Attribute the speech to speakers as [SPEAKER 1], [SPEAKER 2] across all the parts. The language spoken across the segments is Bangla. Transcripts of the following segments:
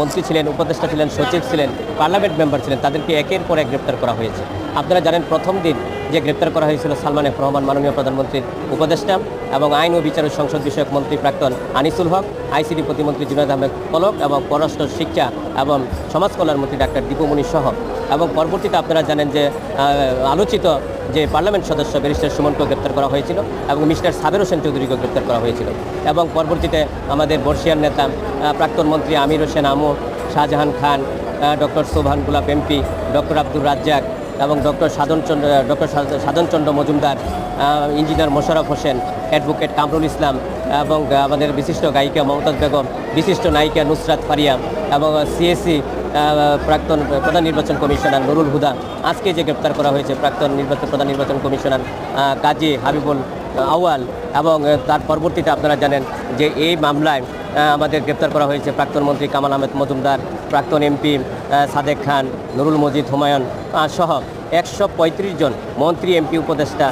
[SPEAKER 1] মন্ত্রী ছিলেন, উপদেষ্টা ছিলেন, সচিব ছিলেন, পার্লামেন্ট মেম্বার ছিলেন, তাদেরকে একের পর এক গ্রেপ্তার করা হয়েছে। আপনারা জানেন প্রথম দিন যে গ্রেপ্তার করা হয়েছিল সালমান এফ রহমান মাননীয় প্রধানমন্ত্রীর উপদেষ্টা এবং আইন ও বিচার সংসদ বিষয়ক মন্ত্রী প্রাক্তন আনিসুল হক, আইসিডি প্রতিমন্ত্রী জুনাদ আহমেদ পলক এবং পররাষ্ট্র শিক্ষা এবং সমাজ কল্যাণ মন্ত্রী ডাক্তার দীপুমণি সহ এবং পরবর্তীতে আপনারা জানেন যে আলোচিত যে পার্লামেন্ট সদস্য ব্যারিস্টার সুমনকেও গ্রেপ্তার করা হয়েছিল এবং মিস্টার সাবের হোসেন চৌধুরীকেও গ্রেপ্তার করা হয়েছিল। এবং পরবর্তীতে আমাদের বর্ষিয়ার নেতা প্রাক্তন মন্ত্রী Amir Hossain Amu, Shahjahan Khan doctor Shovan Gulab MP, doctor Abdur Razzak এবং doctor Sadhanchandra doctor Sadhanchandra Majumdar engineer Mosharraf Hossain, advocate Kamrul Islam এবং আমাদের বিশিষ্ট গায়িকা মমতাজ বেগম, বিশিষ্ট নায়িকা নুসরাত ফারিয়া এবং সিএসসি প্রাক্তন প্রধান নির্বাচন কমিশনার নুরুল হুদা। আজকে যে গ্রেপ্তার করা হয়েছে প্রাক্তন নির্বাচন প্রধান নির্বাচন কমিশনার কাজী হাবিবুল আউয়াল এবং তার পরবর্তীতে আপনারা জানেন যে এই মামলায় আমাদের গ্রেপ্তার করা হয়েছে প্রাক্তন মন্ত্রী কামাল আহমেদ মজুমদার, প্রাক্তন এমপি সাদেক খান, নুরুল মজিদ হুমায়ুন সহ একশো পঁয়ত্রিশ জন মন্ত্রী, এমপি, উপদেষ্টা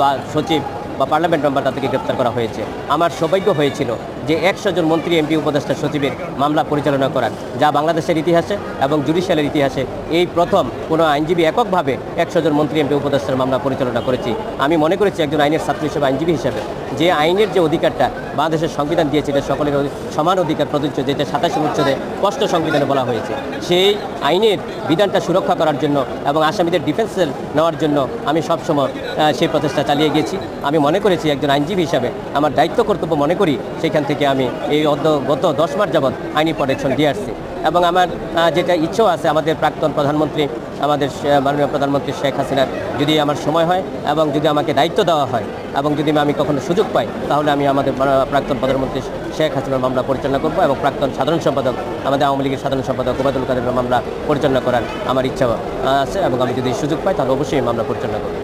[SPEAKER 1] বা সচিব বা পার্লামেন্ট মেম্বার তাদেরকে গ্রেপ্তার করা হয়েছে। আমার সৌভাগ্য হয়েছিল যে একশো জন মন্ত্রী, এমপি, উপদেষ্টা সচিবের মামলা পরিচালনা করার, যা বাংলাদেশের ইতিহাসে এবং জুডিশিয়ালের ইতিহাসে এই প্রথম কোনো আইনজীবী এককভাবে একশো জন মন্ত্রী, এমপি, উপদেষ্টার মামলা পরিচালনা করেছি। আমি মনে করেছি একজন আইনের ছাত্র হিসেবে, আইনজীবী হিসেবে। যে আইনের যে অধিকারটা বাংলাদেশের সংবিধান দিয়েছে, এটা সকলের সমান অধিকার প্রযোজ্য, যেটা সাতাশি অনুচ্ছেদে স্পষ্ট সংবিধানে বলা হয়েছে। সেই আইনের বিধানটা সুরক্ষা করার জন্য এবং আসামিদের ডিফেন্সের নেওয়ার জন্য আমি সবসময় সেই প্রচেষ্টা চালিয়ে গেছি আমি মনে করেছি একজন আইনজীবী হিসাবে আমার দায়িত্ব, কর্তব্য মনে করি সেখান থেকে আমি এই গত দশ মাস যাবৎ আইনি প্রোটেকশন দিয়ে আসছি। এবং আমার যেটা ইচ্ছেও আছে, আমাদের প্রাক্তন প্রধানমন্ত্রী, আমাদের মাননীয় প্রধানমন্ত্রী শেখ হাসিনার যদি আমার সময় হয় এবং যদি আমাকে দায়িত্ব দেওয়া হয় এবং যদি আমি কখনো সুযোগ পাই, তাহলে আমি আমাদের প্রাক্তন প্রধানমন্ত্রী শেখ হাসিনার মামলা পরিচালনা করব এবং প্রাক্তন সাধারণ সম্পাদক, আমাদের আওয়ামী লীগের সাধারণ সম্পাদক ওবায়দুল কাদের মামলা পরিচালনা করার আমার ইচ্ছা আছে এবং আমি যদি সুযোগ পাই, তাহলে অবশ্যই মামলা পরিচালনা করব।